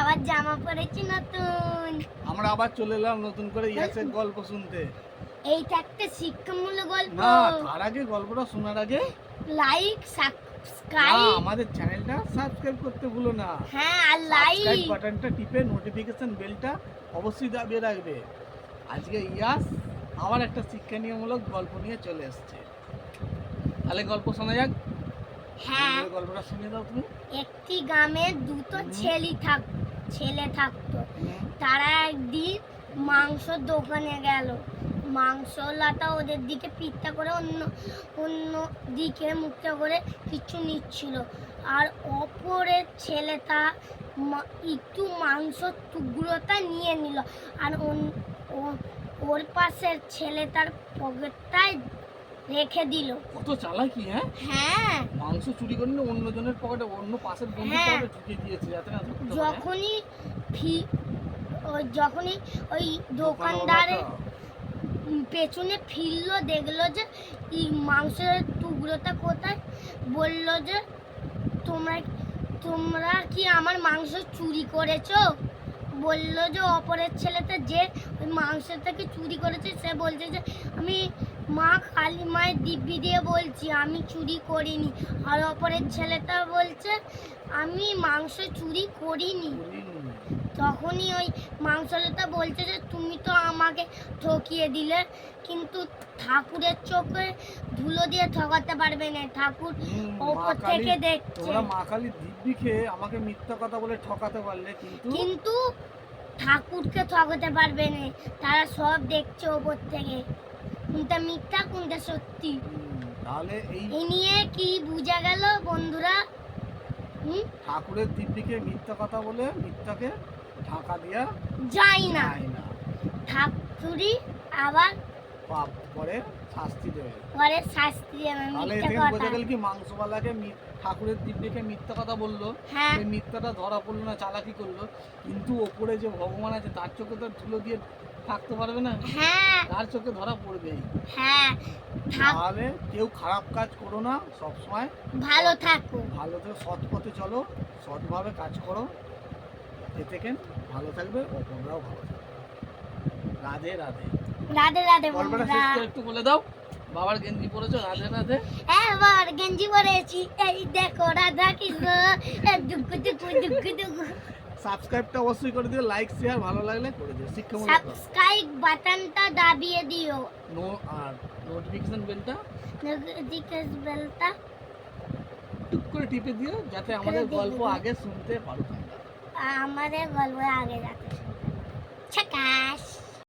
আবার জামা পরেছি নতুন। আমরা আবার চলে এলাম নতুন করে ইয়াসের গল্প শুনতে। এইটা একটা শিক্ষামূলক গল্প। না তার আগে গল্পটা শোনার আগে লাইক সাবস্ক্রাইব আমাদের চ্যানেলটা সাবস্ক্রাইব করতে ভুলো না। হ্যাঁ আর লাইক বাটনটা টিপে নোটিফিকেশন বেলটা অবশ্যই দাবিয়ে রাখবে। আজকে ইয়াস আবার একটা শিক্ষণীয়মূলক গল্প নিয়ে চলে এসেছে। তাহলে গল্প শোনা যাক। হ্যাঁ। গল্পটা শুনে দাও তুমি। একটি গ্রামে দুটো। ছেলে থাক ছেলে থাকতো। তারা একদিন মাংস দোকানে গেল। মাংসওয়ালাটা ওদের দিকে পিঠটা করে অন্য অন্য দিকে মুখটা করে কিছু নিচ্ছিল। আর অপরের ছেলেটা একটু মাংস টুকরোটা নিয়ে নিল। আর ওর পাশের ছেলে তার পকেটটায় রেখে দিল। কত চালাকি হ্যাঁ? হ্যাঁ। মাংস চুরি করে নিয়ে অন্য জনের পকেটে অন্য পাশের বন্ধুর হ্যাঁ। পকেটে ঢুকিয়ে দিয়েছে যাতে না যখনই ফি ওই যখনই ওই দোকানদারের পেছনে ফিরলো দেখল যে এই মাংসের টুকরোটা কোথায়? বলল যে তোমরা তোমরা কি আমার মাংস চুরি করেছ? বলল যে অপরের ছেলেটা যে ওই মাংসটাকে চুরি করেছে, সে বলছে যে, আমি মা কালী মায়ের দিব্যি দিয়ে বলছি, আমি চুরি করিনি আর অপরের ছেলেটা বলছে, আমি মাংস চুরি করিনি করিনি। তখনই ওই মাংসটা বলছে যে তুমি তো আমাকে ঠকিয়ে দিলে কিন্তু ঠাকুরের চোখে ধুলো দিয়ে ঠকাতে পারবে না। ঠাকুর ওপর থেকে দেখছে। তোমরা মা কালী দিব্যি খেয়ে আমাকে মিথ্যা কথা বলে ঠকাতে পারলে কিন্তু কিন্তু ঠাকুরকে ঠকাতে পারবে না। তারা সব দেখছে ওপর থেকে। কোনটা মিথ্যা কোনটা সত্যি? তাহলে এই এই নিয়ে কি বোঝা গেল বন্ধুরা? হুম? ঠাকুরের দিব্যিকে মিথ্যা কথা বলে মিথ্যাকে ঢাকা দিয়া যাই না। ঠাকুরই আবার পাপ করে শাস্তি দেবে। পরে শাস্তি দেবে তাহলে বোঝা গেল কি মাংসওয়ালাকে ঠাকুরের দিব্যিকে মিথ্যা কথা বলল? হ্যাঁ। সেই মিথ্যাটা ধরা পড়ল না চালাকি করল। কিন্তু ওপরে যে ভগবান আছে তার চোখে তো ধুলো দিয়ে থাকতে পারবে না। হ্যাঁ। তার চোখে ধরা পড়বেই। হ্যাঁ। তাহলে কেউ খারাপ কাজ করো না সবসময় ভালো থাকো। ভালো থেকে সৎ পথে চলো সৎভাবে কাজ করো। এতে কেন ভালো থাকবে অপররাও ভালো থাকবে। রাধে রাধে। রাধে রাধে বন্ধুরা। একটু বলে দাও। বাবার গেঞ্জি পরেছো রাধে রাধে? এবার গেঞ্জি পরেছি। এই দেখো রাধা কৃষ্ণ। দুঃখ দুঃখ দুঃখ দুঃখ। সাবস্ক্রাইবটা অবশ্যই করে দিও লাইক শেয়ার ভালো লাগলে করে দিও। শিক্ষামূলক সাবস্ক্রাইব বাটনটা দাবিয়ে দিও। নো আর নোটিফিকেশন বেলটা নোটিফিকেশন বেলটা টুক করে টিপে দিও যাতে আমাদের গল্প আগে শুনতে পারো हमारे बलुआ आगे जाते चकाश